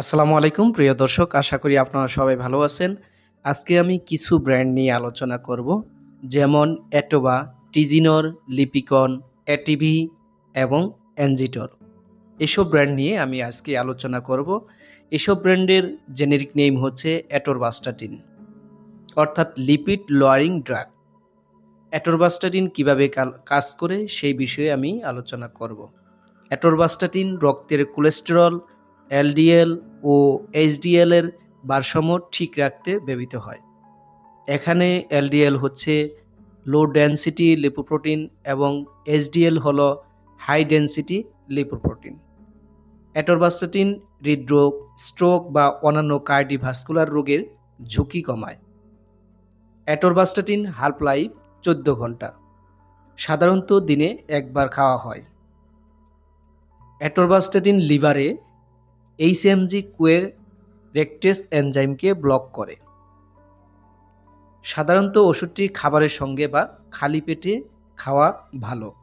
আসসালামু আলাইকুম, প্রিয় দর্শক। আশা করি আপনারা সবাই ভালো আছেন। আজকে আমি কিছু ব্র্যান্ড নিয়ে আলোচনা করব, যেমন অ্যাটোবা, টিজিনর, লিপিকন এটিভি এবং এনজিটর এসব ব্র্যান্ড নিয়ে আমি আজকে আলোচনা করব। এসব ব্র্যান্ডের জেনেরিক নেম হচ্ছে অ্যাটোরবাস্টাটিন, অর্থাৎ লিপিড লোয়ারিং ড্রাগ। অ্যাটোরবাস্টাটিন কীভাবে কাজ করে সেই বিষয়ে আমি আলোচনা করব। অ্যাটোরবাস্টাটিন রক্তের কোলেস্টেরল, এলডিএল ও এইচডিএল এর ভারসাম্য ঠিক রাখতে ব্যবহৃত হয়। এখানে এলডিএল হচ্ছে লো ডেনসিটি লিপোপ্রোটিন এবং এইচডিএল হল হাই ডেনসিটি লিপোপ্রোটিন অ্যাটোরবাস্টাটিন হৃদরোগ স্ট্রোক বা অন্যান্য কার্ডিভাস্কুলার রোগের ঝুঁকি কমায়। অ্যাটোরবাস্টাটিন হাল্প লাইফ চোদ্দ ঘণ্টা, সাধারণত দিনে একবার খাওয়া হয়। অ্যাটোরবাস্টাটিন লিভারে এইচএমজি কুয়ে রেকটেস এনজাইমকে ব্লক করে। সাধারণত ওষুধটি খাবারের সঙ্গে বা খালি পেটে খাওয়া ভালো।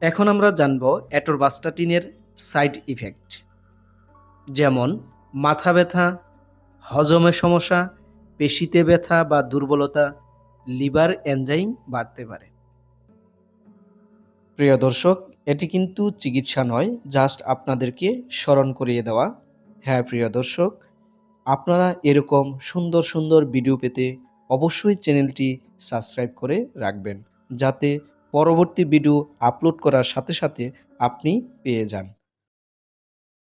এখন আমরা জানব অ্যাটোরবাস্টাটিনের সাইড ইফেক্ট। যেমন, মাথা ব্যথা হজমের সমস্যা, পেশিতে ব্যথা বা দুর্বলতা, লিভার এনজাইম বাড়তে পারে। প্রিয় দর্শক এটি কিন্তু চিকিৎসা নয় জাস্ট আপনাদেরকে স্মরণ করিয়ে দেওয়া। হ্যাঁ প্রিয় দর্শক, আপনারা এরকম সুন্দর সুন্দর ভিডিও পেতে অবশ্যই চ্যানেলটি সাবস্ক্রাইব করে রাখবেন, যাতে পরবর্তী ভিডিও আপলোড করার সাথে সাথে আপনি পেয়ে যান।